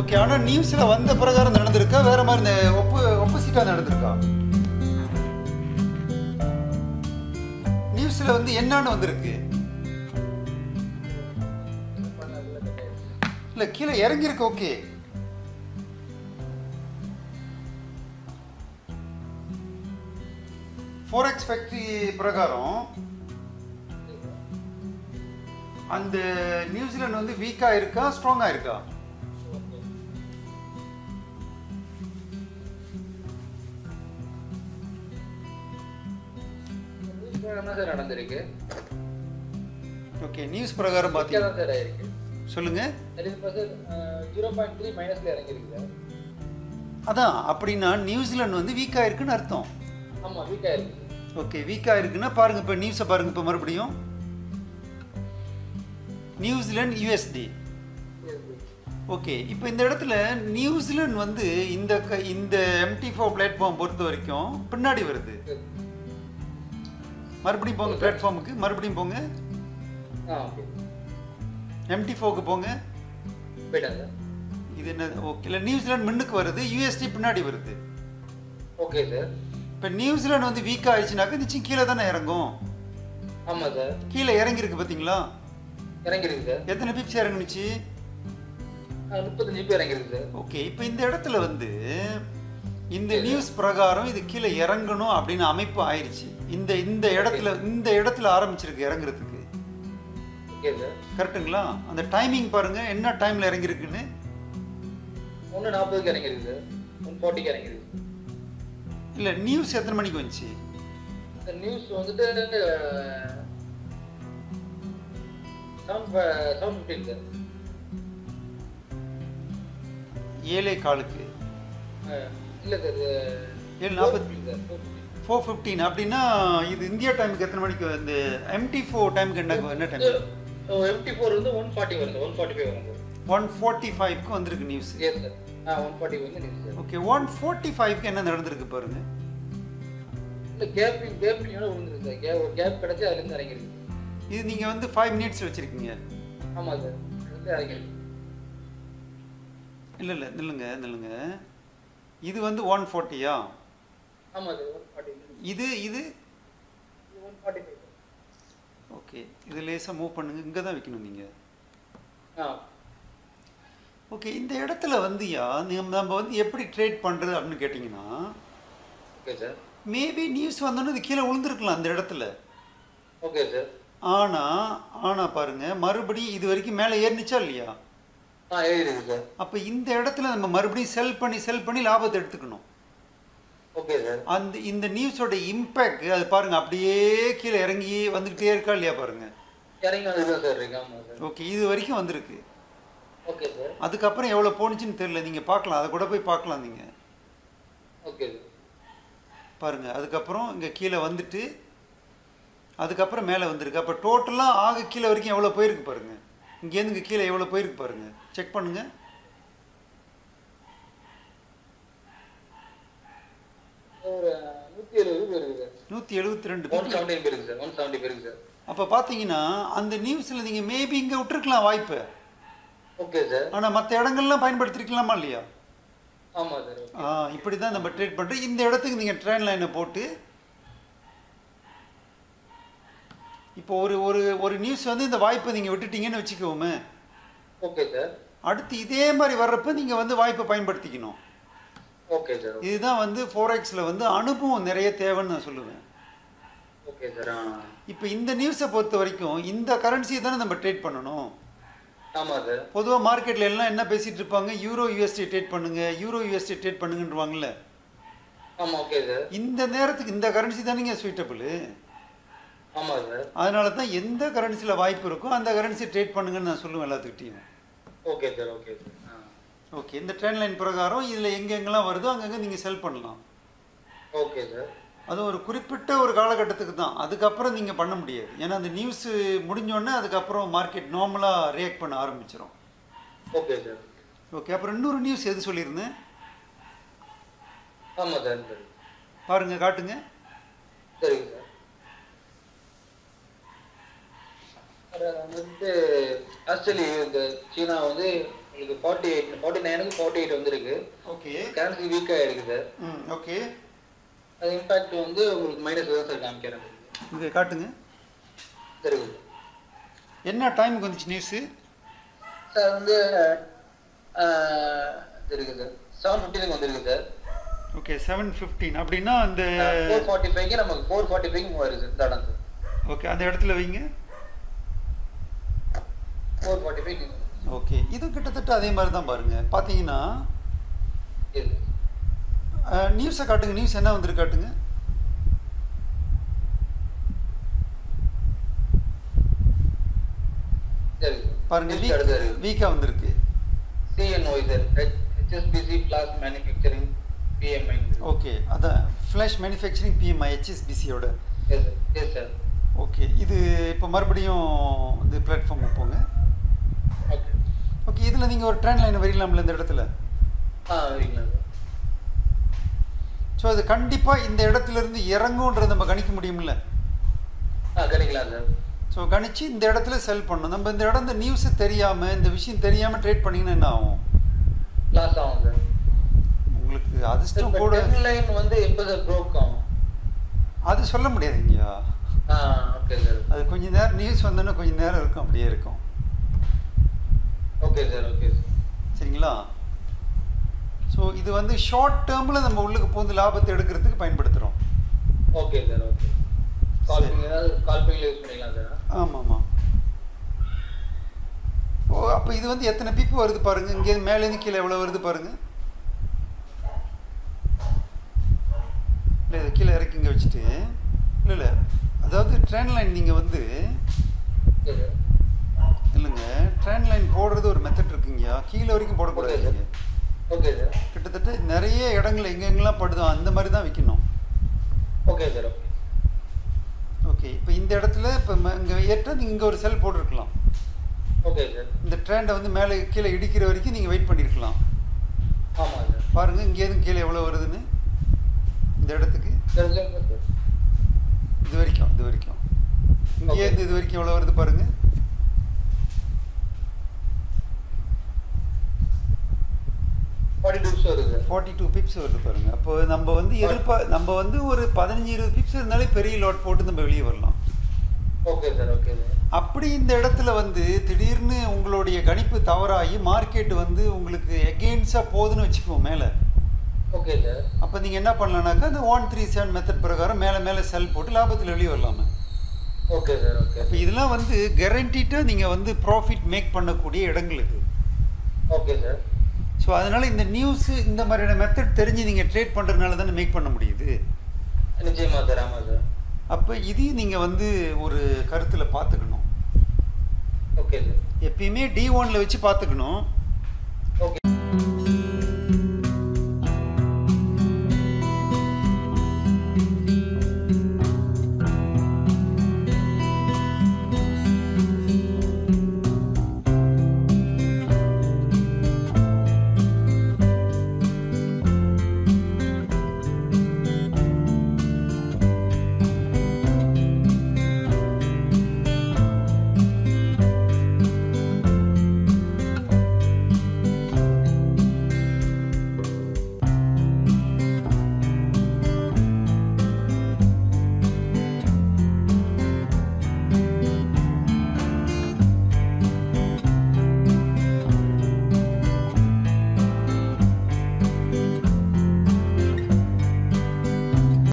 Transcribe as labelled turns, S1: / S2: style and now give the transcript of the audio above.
S1: Okay ஆனால் நியூஸில் வந்த பிரகாரம் நடந்திருக்கா? வேற மாதிரி இந்த ஒப்பு ஒப்போசிட்டாக நடந்திருக்கா? நியூஸில் வந்து என்னன்னு வந்திருக்கு? இல்லை கீழே இறங்கியிருக்கு ஓகே ஃபோரெக்ஸ் ஃபேக்ட்ரி பிரகாரம் அந்த நியூசிலாந்து வந்து வீக்காக இருக்கா ஸ்ட்ராங்காக இருக்கா?
S2: என்ன சார் நடந்திருக்கு?
S1: ஓகே நியூஸ் பிரகாரம்
S2: ஓகே
S1: பார்த்தீங்க.
S2: தான் சார் ஆயிருக்கு?
S1: சொல்லுங்க.
S2: சரி இப்போ சார் ஜீரோ பாயிண்ட் த்ரீ மைனஸ்ல இறங்கிருக்கு சார்.
S1: அதான் அப்படின்னா நியூசிலாந்து வந்து வீக்காக இருக்குன்னு அர்த்தம்.
S2: ஆமாம் வீக்காக இருக்கு
S1: ஓகே வீக்காக இருக்குன்னா பாருங்க இப்போ நியூஸை பாருங்க இப்போ மறுபடியும். நியூசிலாந்து யூஎஸ்டி ஓகே இப்போ இந்த இடத்துல நியூசிலாந்து வந்து இந்த இந்த எம்டி ஃபோர் பிளாட்ஃபார்ம் பொறுத்த வரைக்கும் பின்னாடி வருது. மறுபடியும் போங்க பிளாட்ஃபார்முக்கு மறுபடியும் போங்க. எம்டி ஃபோக்கு போங்க. இது என்ன ஓகே இல்லை நியூசிலாந்து முன்னுக்கு வருது யூஎஸ்டி பின்னாடி வருது.
S2: ஓகே சார்
S1: இப்போ நியூசிலாந்து வந்து வீக்காக ஆயிடுச்சுனாக்கா நிச்சயம் கீழே தானே இறங்கும்.
S2: ஆமாம் சார்
S1: கீழே இறங்கியிருக்கு பார்த்தீங்களா
S2: இறங்கிருக்கு சார்
S1: எத்தனை பிப்ஸ் இறங்குனுச்சு?
S2: முப்பத்தஞ்சு பேர் இறங்கிருக்கு
S1: ஓகே இப்போ இந்த இடத்துல வந்து இந்த நியூஸ் பிரகாரம் இது கீழே இறங்கணும் அப்படின்னு அமைப்பு ஆயிடுச்சு இந்த இந்த இடத்துல இந்த இடத்துல ஆரம்பிச்சிருக்கு இறங்குறதுக்கு. கரெக்ட்டுங்களா அந்த டைமிங் பாருங்க என்ன டைம்ல இறங்கிருக்குன்னு.
S2: ஒன்று நாற்பதுக்கு இறங்கிருக்கு ஒன் ஃபார்ட்டிக்கு இறங்கிருக்கு
S1: இல்லை நியூஸ் எத்தனை மணிக்கு வந்துச்சு?
S2: நியூஸ் வந்துட்டு செவன் செவன் ஃபிஃப்டீன் சார்.
S1: ஏழே காலுக்கு.
S2: இல்லை சார்
S1: ஏழு நாற்பத்தி ஃபோர் ஃபிஃப்டீன் அப்படின்னா இது இந்தியா டைமுக்கு எத்தனை மணிக்கு இந்த எம்டி ஃபோர் டைமுக்கு என்ன என்ன டைம்
S2: எம்டி ஃபோர் வந்து one forty sir one forty five sir
S1: one forty ஃபைவ்க்கு வந்திருக்கு நியூஸ்
S2: எஸ் சார் ஆ ஒன் ஃபார்ட்டி வந்து நியூஸ்
S1: ஓகே ஒன் ஃபார்ட்டி ஃபைவ்க்கு என்ன நடந்திருக்கு பாருங்க.
S2: இல்லை கேப்பிங் கேப்பிங்கோட விழுந்துருக்கு சார் கேப் ஒரு கேப் கிடச்சி அதுலேருந்து இறங்கிருக்கு.
S1: இது நீங்கள் வந்து ஃபைவ் மினிட்ஸ் வச்சுருக்கீங்க.
S2: ஆமாம் சார் இறங்கிருக்கு.
S1: இல்லை இல்லை நில்லுங்க நில்லுங்க. இது வந்து ஒன் ஃபார்ட்டியா இது இது ஓகே இது லேசாக மூவ் பண்ணுங்க. இங்கே தான் வைக்கணும் நீங்கள் ஓகே இந்த இடத்துல வந்துயா நம்ம நம்ம வந்து எப்படி ட்ரேட் பண்ணுறது அப்படின்னு கேட்டிங்கன்னா மேபி நியூஸ் வந்தோன்னே இது கீழே விழுந்திருக்கலாம் அந்த இடத்துல.
S2: ஓகே சார்
S1: ஆனால் ஆனால் பாருங்க மறுபடியும் இது வரைக்கும் மேலே ஏறினுச்சா இல்லையா? அப்போ இந்த இடத்துல நம்ம மறுபடியும் செல் பண்ணி செல் பண்ணி லாபத்தை எடுத்துக்கணும்.
S2: Okay sir.
S1: அந்த இந்த நியூஸோட இம்பேக்ட் அது பாருங்க அப்படியே கீழே இறங்கி வந்துக்கிட்டே இருக்கா இல்லையா பாருங்க? ஓகே இது வரைக்கும் வந்திருக்கு.
S2: Okay sir.
S1: அதுக்கப்புறம் எவ்வளோ போணுச்சுன்னு தெரியல. நீங்கள் பார்க்கலாம். அதை கூட போய் பார்க்கலாம் நீங்கள்
S2: ஓகே
S1: பாருங்க அதுக்கப்புறம் இங்கே கீழே வந்துட்டு அதுக்கப்புறம் மேலே வந்திருக்கு. அப்போ டோட்டலாக ஆக கீழே வரைக்கும் எவ்வளோ போயிருக்கு பாருங்க? இங்கேருந்து இங்கே கீழே எவ்வளோ போயிருக்கு பாருங்க. செக் பண்ணுங்க.
S2: ஒரு நூற்றி
S1: எழுபத்தி ரெண்டு
S2: பேருக்கு சார் ஒன் செவன்டி பேருக்கு சார்.
S1: அப்போ பார்த்தீங்கன்னா அந்த நியூஸில் நீங்கள் மேபி இங்கே விட்டுருக்கலாம் வாய்ப்பு.
S2: Okay sir.
S1: ஆனால் மற்ற இடங்கள்லாம் பயன்படுத்திருக்கலாமா இல்லையா?
S2: ஆமாம் சார்
S1: ஆ இப்படி தான் நம்ம ட்ரேட் பண்ணுறோம் இந்த இடத்துக்கு நீங்கள் ட்ரெயின் லைனை போட்டு இப்போ ஒரு ஒரு ஒரு நியூஸ் வந்து இந்த வாய்ப்பை நீங்கள் விட்டுட்டீங்கன்னு வச்சுக்கோமே.
S2: ஓகே சார்
S1: அடுத்து இதே மாதிரி வர்றப்ப நீங்கள் வந்து வாய்ப்பை பயன்படுத்திக்கணும்.
S2: ஓகே சார்
S1: இதுதான் வந்து ஃபோரெக்ஸில் வந்து அனுபவம் நிறைய தேவைன்னு நான் சொல்லுவேன்.
S2: ஓகே சார்
S1: இப்போ இந்த நியூஸை பொறுத்த வரைக்கும் இந்த கரன்சியை தானே நம்ம ட்ரேட் பண்ணணும்.
S2: ஆமாம் சார்
S1: பொதுவாக மார்க்கெட்டில் எல்லாம் என்ன பேசிகிட்டு இருப்பாங்க? யூரோ யூஎஸ்டி ட்ரேட் பண்ணுங்க யூரோ யூஎஸ்டி ட்ரேட் பண்ணுங்கன்றவாங்கல்ல
S2: ஆமாம் ஓகே சார்
S1: இந்த நேரத்துக்கு இந்த கரன்சி தானேங்க சூட்டபிள் அதனால தான் எந்த கரன்சியில் வாய்ப்பு இருக்கோ அந்த கரன்சி ட்ரேட் பண்ணுங்கன்னு நான் சொல்லுவேன் எல்லாத்துக்கிட்டையும்.
S2: Okay sir okay sir
S1: okay இந்த ட்ரெயின் லைன் பிரகாரம் இதில் எங்கெங்கெல்லாம் வருதோ அங்கங்கே நீங்கள் செல் பண்ணலாம்.
S2: ஓகே சார்
S1: அது ஒரு குறிப்பிட்ட ஒரு காலகட்டத்துக்கு தான். அதுக்கப்புறம் நீங்கள் பண்ண முடியாது. ஏன்னா அந்த நியூஸ் முடிஞ்சோடனே அதுக்கப்புறம் மார்க்கெட் நார்மலாக ரியாக்ட் பண்ண ஆரம்பிச்சிடும்
S2: ஓகே சார்
S1: ஓகே அப்புறம் இன்னொரு நியூஸ் எது சொல்லியிருந்தேன்?
S2: ஆமாம் சார் சரி
S1: பாருங்க காட்டுங்க.
S2: சரிங்க சார் சார் வந்து ஆக்சுவலி இந்த சீனா வந்து உங்களுக்கு ஃபார்ட்டி எயிட் ஃபார்ட்டி நைனுக்கு ஃபார்ட்டி எயிட் வந்திருக்கு.
S1: ஓகே.
S2: கரன்சி வீக்காக இருக்கு சார்.
S1: ம் ஓகே.
S2: அது இம்பாக்ட் வந்து உங்களுக்கு மைனஸ் தான் சார் காமிக்கிறேன்.
S1: இங்கே காட்டுங்க.
S2: சரி.
S1: என்ன டைமுக்கு வந்துச்சு நியூஸு
S2: சார் வந்து இருக்கு சார். செவன் ஃபிஃப்டினுக்கு வந்திருக்கு சார்.
S1: ஓகே செவன் ஃபிஃப்டீன் அப்படின்னா அந்த
S2: ஃபோர் ஃபார்ட்டி ஃபைவ்க்கு நமக்கு ஃபோர் ஃபார்ட்டி ஃபைவ்க்கு வருது இந்த இடம்
S1: ஓகே அந்த இடத்துல வைங்க.
S2: Four forty five
S1: okay. இது கிட்டத்தட்ட அதே மாதிரி தான் பாருங்கள் பார்த்தீங்கன்னா
S2: இது
S1: நியூஸை காட்டுங்க. நியூஸ் என்ன வந்திருக்கு காட்டுங்க.
S2: சரி.
S1: பாருங்க வீக்காக வந்திருக்கு.
S2: CNY sir. HSBC flash manufacturing PMI
S1: okay. அதான் flash manufacturing PMI ஹெச்எஸ்பிசியோட
S2: yes sir yes sir
S1: okay. இது இப்போ மறுபடியும் இந்த பிளாட்ஃபார்முக்கு போங்க. இதில் நீங்கள் ஒரு ட்ரெயின் லைன் வரையலாம்ல இந்த இடத்துல?
S2: ஆ வரீங்களா
S1: ஸோ அது கண்டிப்பாக இந்த இடத்துல இருந்து இறங்குன்றதை நம்ம கணிக்க முடியும்ல?
S2: ஆ சார்.
S1: ஸோ கணிச்சு இந்த இடத்துல செல் பண்ணணும். நம்ம இந்த இடம் இந்த நியூஸு தெரியாமல் இந்த விஷயம் தெரியாமல் ட்ரேட் பண்ணிங்கன்னா என்ன ஆகும்?
S2: லாஸ் ஆகும் சார்.
S1: உங்களுக்கு அதிர்ஷ்டம் கூட
S2: லைன் வந்து சார் ப்ரோக் ஆகும்?
S1: அது சொல்ல முடியாதுங்கய்யா
S2: ஓகே சார்.
S1: அது கொஞ்ச நேரம் நியூஸ் வந்தோன்னே கொஞ்ச நேரம் இருக்கும் அப்படியே இருக்கும்.
S2: ஓகே சார் ஓகே சார்
S1: சரிங்களா? ஸோ இது வந்து ஷார்ட் டேர்மில் நம்ம உள்ளுக்கு போந்து லாபத்தை எடுக்கிறதுக்கு பயன்படுத்துகிறோம்
S2: okay sir. Okay call call பண்ணி யூஸ் பண்ணிக்கலாம் சார்
S1: ஆமாம். ஆமாம் ஓ அப்போ இது வந்து எத்தனை பிப்பு வருது பாருங்க. இங்கே மேலேருந்து கீழே எவ்வளோ வருது பாருங்க. இல்லை இது கீழே இறக்கி இங்கே வச்சுட்டு. இல்லை இல்லை. அதாவது ட்ரெயின் லைன் நீங்கள் வந்து இல்லைங்க. ட்ரெயின் லைன் போடுறது ஒரு மெத்தட் இருக்குங்கய்யா கீழே வரைக்கும் போடக்கூடாது.
S2: ஓகே சார்
S1: கிட்டத்தட்ட நிறைய இடங்கள் எங்கெங்கெல்லாம் படுதோ அந்த மாதிரி தான் விற்கணும்
S2: ஓகே சார் ஓகே
S1: இப்போ இந்த இடத்துல இப்போ இங்கே ஏற்ற நீங்கள் இங்கே ஒரு செல் போட்டிருக்கலாம்.
S2: ஓகே சார்
S1: இந்த ட்ரெண்டை வந்து மேலே கீழே இடிக்கிற வரைக்கும் நீங்கள் வெயிட் பண்ணியிருக்கலாம்
S2: ஆமாம் சார்
S1: பாருங்கள் இங்கேருந்து கீழே எவ்வளோ வருதுன்னு? இந்த இடத்துக்கு. இது வரைக்கும் இது வரைக்கும். இங்கேருந்து இது வரைக்கும் எவ்வளோ வருது பாருங்க. ஃபார்ட்டி டூ பிப்ஸ் வருது. பாருங்க. அப்போ நம்ம வந்து எதிர்ப்பா நம்ம வந்து ஒரு பதினஞ்சு இருபது பிப்ஸ் இருந்தாலே பெரிய லோட் போட்டு நம்ம வெளியே வரலாம்.
S2: ஓகே சார் ஓகே சார்
S1: அப்படி இந்த இடத்துல வந்து திடீர்னு உங்களுடைய கணிப்பு தவறாகி மார்க்கெட் வந்து உங்களுக்கு எகெயின்ஸாக போகுதுன்னு வச்சுக்குவோம் மேலே.
S2: ஓகே சார்
S1: அப்போ நீங்கள் என்ன பண்ணலாம்னாக்கா அந்த ஒன் த்ரீ செவன் மெத்தட் பிரகாரம் மேலே மேலே செல் போட்டு லாபத்தில் வெளியே வரலாமே.
S2: ஓகே சார் ஓகே
S1: அப்போ இதெல்லாம் வந்து கேரண்டிட்டாக நீங்கள் வந்து ப்ராஃபிட் மேக் பண்ணக்கூடிய இடங்கள் இது
S2: ஓகே சார்
S1: ஸோ அதனால் இந்த நியூஸு இந்த மாதிரியான மெத்தட் தெரிஞ்சு நீங்கள் ட்ரேட் பண்ணுறதுனால தானே மேக் பண்ண முடியுது.
S2: நிச்சயமா சார் ஆமாம் சார்
S1: அப்போ இதையும் நீங்கள் வந்து ஒரு கருத்தில் பார்த்துக்கணும்.
S2: ஓகே சார்
S1: எப்பயுமே டி ஒனில் வச்சு பார்த்துக்கணும்.